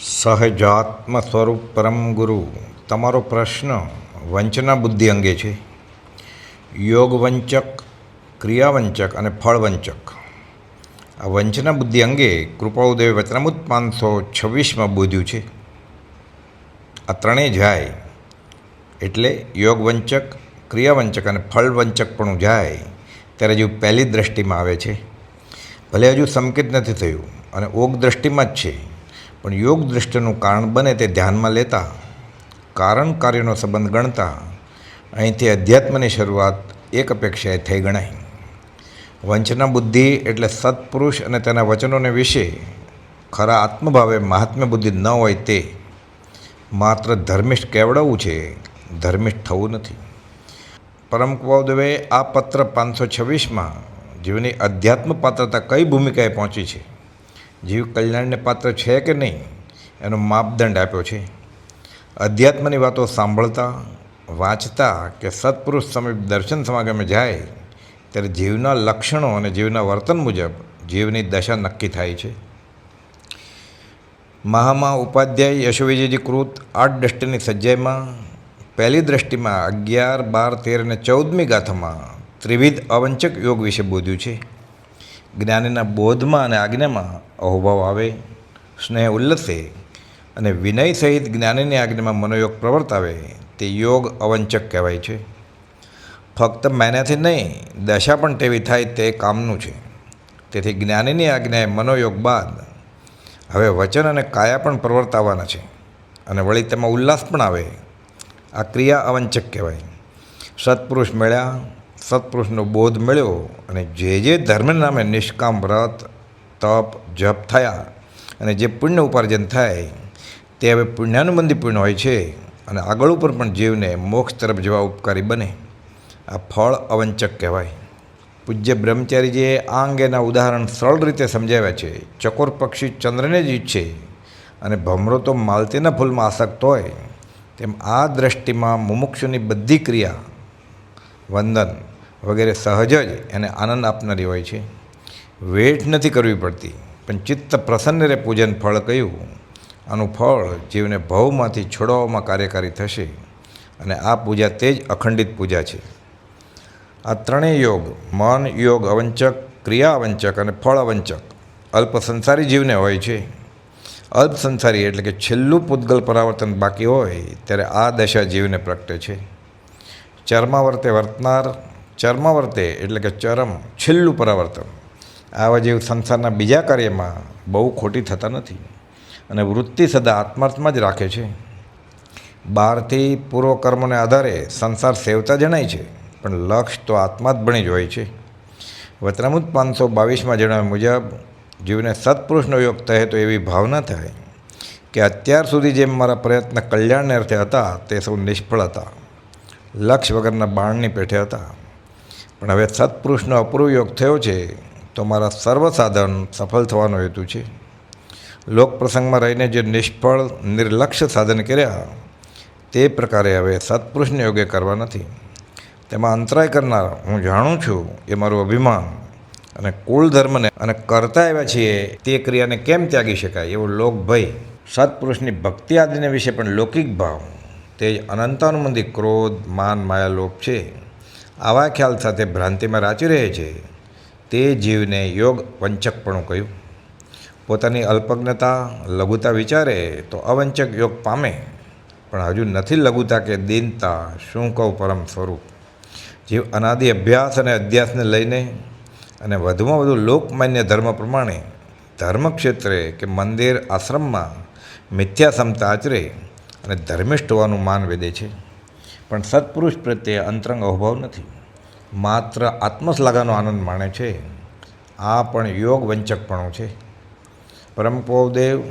સહજાત્મ સ્વરૂપ પરમ ગુરુ. તમારો પ્રશ્ન વંચના બુદ્ધિ અંગે છે. યોગવંચક, ક્રિયાવંચક અને ફળવંચક. આ વંચના બુદ્ધિ અંગે કૃપાઉદેવ વચનામૂત પાંચસો છવ્વીસમાં બોધ્યું છે. આ ત્રણેય જાય એટલે યોગવંચક, ક્રિયાવંચક અને ફળવંચક પણ જાય ત્યારે હજુ પહેલી દ્રષ્ટિમાં આવે છે. ભલે હજુ સંકેત નથી થયું અને ઓગ દ્રષ્ટિમાં જ છે. પણ યોગ દૃષ્ટિનું કારણ બને તે ધ્યાનમાં લેતા, કારણ કાર્યનો સંબંધ ગણતા, અહીંથી અધ્યાત્મની શરૂઆત એક અપેક્ષાએ થઈ ગણાય. વંચના બુદ્ધિ એટલે સત્પુરુષ અને તેના વચનોને વિશે ખરા આત્મભાવે મહાત્મ્ય બુદ્ધિ ન હોય તે માત્ર ધર્મિષ્ઠ કેવડાવવું છે, ધર્મિષ્ઠ થવું નથી. પરમ કુવાવદેવે આ પત્ર પાંચસો છવ્વીસમાં જીવની અધ્યાત્મ પાત્રતા કઈ ભૂમિકાએ પહોંચી છે? જીવ કલ્યાણને પાત્ર છે કે નહીં, એનો માપદંડ આપ્યો છે. અધ્યાત્મની વાતો સાંભળતા, વાંચતા કે સત્પુરુષ સમીપ દર્શન સમાગમે જાય, ત્યારે જીવના લક્ષણો અને જીવના વર્તન મુજબ જીવની દશા નક્કી થાય છે. મહામા ઉપાધ્યાય યશોવિજયજી કૃત આઠ દ્રષ્ટિની સજ્જાઈમાં પહેલી દ્રષ્ટિમાં અગિયાર, બાર, તેર અને ચૌદમી ગાથામાં ત્રિવિધ અવંચક યોગ વિશે બોધ્યું છે. જ્ઞાનીના બોધમાં અને આજ્ઞામાં અહોભાવ આવે, સ્નેહ ઉલ્લસે અને વિનય સહિત જ્ઞાનીની આજ્ઞામાં મનોયોગ પ્રવર્તાવે, તે યોગ અવંચક કહેવાય છે. ફક્ત મેનાથી નહીં, દશા પણ તેવી થાય તે કામનું છે. તેથી જ્ઞાનીની આજ્ઞાએ મનોયોગ બાદ હવે વચન અને કાયા પણ પ્રવર્તાવાના છે અને વળી તેમાં ઉલ્લાસ પણ આવે. આ ક્રિયા અવંચક કહેવાય. સત્પુરુષ મળ્યા સત્પુરુષનો બોધ મળ્યો અને જે જે ધર્મ નામે નિષ્કામ વ્રત, તપ, જપ થયા અને જે પુણ્ય ઉપાર્જન થાય, તે હવે પુણ્યાનુબંધી પુણ્ય હોય છે અને આગળ ઉપર પણ જીવને મોક્ષ તરફ જવા ઉપકારી બને. આ ફળ અવંચક કહેવાય. પૂજ્ય બ્રહ્મચારીજીએ આ અંગેના ઉદાહરણ સરળ રીતે સમજાવ્યા છે. ચકોર પક્ષી ચંદ્રને જ ઈચ્છે અને ભમરો તો માલતીના ફૂલમાં આસક્ત હોય. તેમ આ દ્રષ્ટિમાં મુમુક્ષુની બધી ક્રિયા વંદન વગેરે સહજ જ એને આનંદ આપનારી હોય છે. વેઠ નથી કરવી પડતી, પણ ચિત્ત પ્રસન્ન રે પૂજન ફળ કહ્યું આનું ફળ જીવને ભવમાંથી છોડાવવામાં કાર્યકારી થશે અને આ પૂજા તે જ અખંડિત પૂજા છે. આ ત્રણેય યોગ, મન, યોગ અવંચક, ક્રિયા અવંચક અને ફળ અવંચક, અલ્પ સંસારી જીવને હોય છે. અલ્પ સંસારી એટલે કે છેલ્લું પૂતગલ પરાવર્તન બાકી હોય, ત્યારે આ દશા જીવને પ્રગટે છે. ચર્માવર્તે વર્તનાર ચર્માવર્તે એટલે કે ચરમ છેલ્લું પરાવર્તન. આવા જેવું સંસારના બીજા કાર્યમાં બહુ ખોટી થતા નથી. અને વૃત્તિ સદા આત્માર્થમાં જ રાખે છે. બહારથી પૂર્વકર્મને આધારે સંસાર સેવતા જણાય છે, પણ લક્ષ તો આત્મા જ બની જ હોય છે. વચનામૃત પાંચસો બાવીસમાં જણાવ્યા મુજબ, જીવને સત્પુરુષનો યોગ થાય તો એવી ભાવના થાય કે અત્યાર સુધી જેમ મારા પ્રયત્ન કલ્યાણને અર્થે હતા, તે સૌ નિષ્ફળ હતા. લક્ષ વગરના બાણની પેઠે હતા. પણ હવે સત્પુરુષનો અપૂર્વ યોગ થયો છે, તો મારા સર્વ સાધન સફળ થવાનો હેતુ છે. લોક પ્રસંગમાં રહીને જે નિષ્ફળ, નિર્લક્ષ્ય સાધન કર્યા, તે પ્રકારે હવે સત્પુરુષને યોગે કરવા નથી. તેમાં અંતરાય કરનાર હું જાણું છું એ મારું અભિમાન અને કુળ ધર્મને અને કરતા આવ્યા છીએ, તે ક્રિયાને કેમ ત્યાગી શકાય એવો લોક ભય. સત્પુરુષની ભક્તિ આદિને વિશે પણ લૌકિક ભાવ. તે જ અનંતાનુબંધી ક્રોધ, માન, માયા, લોભ છે. આવા ખ્યાલ સાથે ભ્રાંતિમાં રાચી રહે છે. તે જીવને યોગ વંચકપણું કહ્યું. પોતાની અલ્પજ્ઞતા લઘુતા વિચારે તો અવંચક યોગ પામે. પણ હજુ નથી લઘુતા કે દીનતા, શું કહું પરમ સ્વરૂપ? જીવ અનાદિ અભ્યાસ અને અધ્યાસને લઈને અને વધુમાં વધુ લોકમાન્ય ધર્મ પ્રમાણે ધર્મ ક્ષેત્રે કે મંદિર આશ્રમમાં મિથ્યા સમતા આચરે અને ધર્મિષ્ઠ હોવાનું માન વેદે છે. પણ સત્પુરુષ પ્રત્યે અંતરંગ અહોભાવ નથી. માત્ર આત્મશ્લાઘાનો આનંદ માણે છે. આ પણ યોગ વંચકપણું છે. પરમ પૌદેવ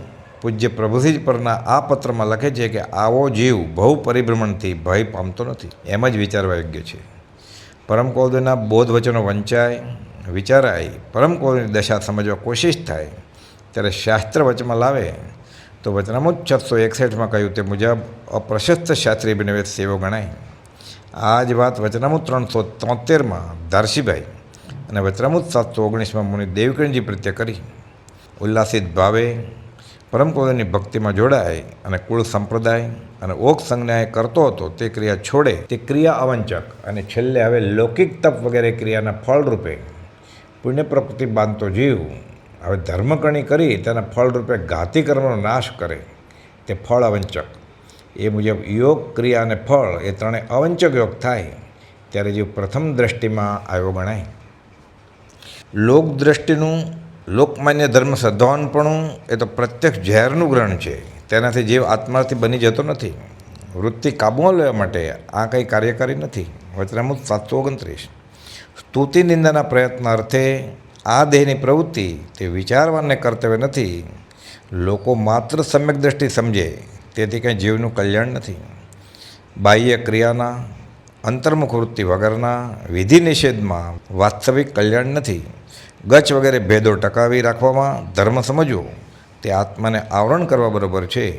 પૂજ્ય પ્રભુસિંહ પરના આ પત્રમાં લખે છે કે આવો જીવ બહુ પરિભ્રમણથી ભય પામતો નથી. એમ જ વિચારવા યોગ્ય છે. પરમ કૌદેવના બોધ વચનો વંચાય, વિચારાય, પરમ કૌદેવની દશા સમજવા કોશિશ થાય. ત્યારે શાસ્ત્ર વચમાં લાવે, તો વચનામૃત છસો એકસઠમાં કહ્યું તે મુજબ અપ્રશસ્ત શાસ્ત્રીય બિનવેદ સેવો ગણાય. આ જ વાત વચનામુત ત્રણસો તોતેરમાં ધારસીભાઈ અને વચનામુત સાતસો ઓગણીસમાં મુનિ દેવકરણજી પ્રત્યે કરી. ઉલ્લાસિત ભાવે પરમ કુળની ભક્તિમાં જોડાય અને કુળ સંપ્રદાય અને ઓક સંજ્ઞાએ કરતો હતો તે ક્રિયા છોડે તે ક્રિયા અવંચક અને છેલ્લે હવે લૌકિક તપ વગેરે ક્રિયાના ફળરૂપે પુણ્ય પ્રકૃતિ બાંધતો જીવ. હવે ધર્મકણી કરી તેના ફળરૂપે ઘાતી કર્મનો નાશ કરે. તે ફળ અવંચક. એ મુજબ યોગ, ક્રિયા અને ફળ એ ત્રણેય અવંચક યોગ થાય ત્યારે જે પ્રથમ દ્રષ્ટિમાં આવ્યો ગણાય. લોક દ્રષ્ટિનું, લોકમાન્ય ધર્મ સદ્ભાવનપણું એ તો પ્રત્યક્ષ ઝેરનું ગ્રહણ છે. તેનાથી જીવ આત્માથી બની જતો નથી. વૃત્તિ કાબૂમાં લેવા માટે આ કંઈ કાર્યકારી નથી. વચનામુદ સાતસો ઓગણત્રીસ. સ્તુતિ નિંદાના પ્રયત્ન અર્થે આ દેહની પ્રવૃત્તિ તે વિચારવાને કર્તવ્ય નથી. લોકો માત્ર સમ્યક દ્રષ્ટિ સમજે તેથી કંઈ જીવનું કલ્યાણ નથી. બાહ્ય ક્રિયાના અંતર્મુખ વૃત્તિ વગરના, વિધિ નિષેધમાં વાસ્તવિક કલ્યાણ નથી. ગચ વગેરે ભેદો ટકાવી રાખવામાં ધર્મ સમજવો, તે આત્માને આવરણ કરવા બરાબર છે.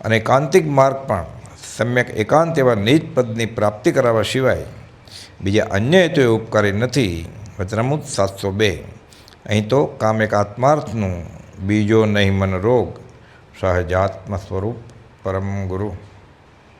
અને કાંતિક માર્ગ પણ સમ્યક એકાંત એવા નિજ પદની પ્રાપ્તિ કરાવવા સિવાય બીજા અન્ય હેતુએ ઉપકારી નથી. વચનામૂત સાતસો બે. અહીં તો કામ એક આત્માર્થનું, બીજો નહીં મન રોગ સહજાત્મ સ્વરૂપ પરમ ગુરુ.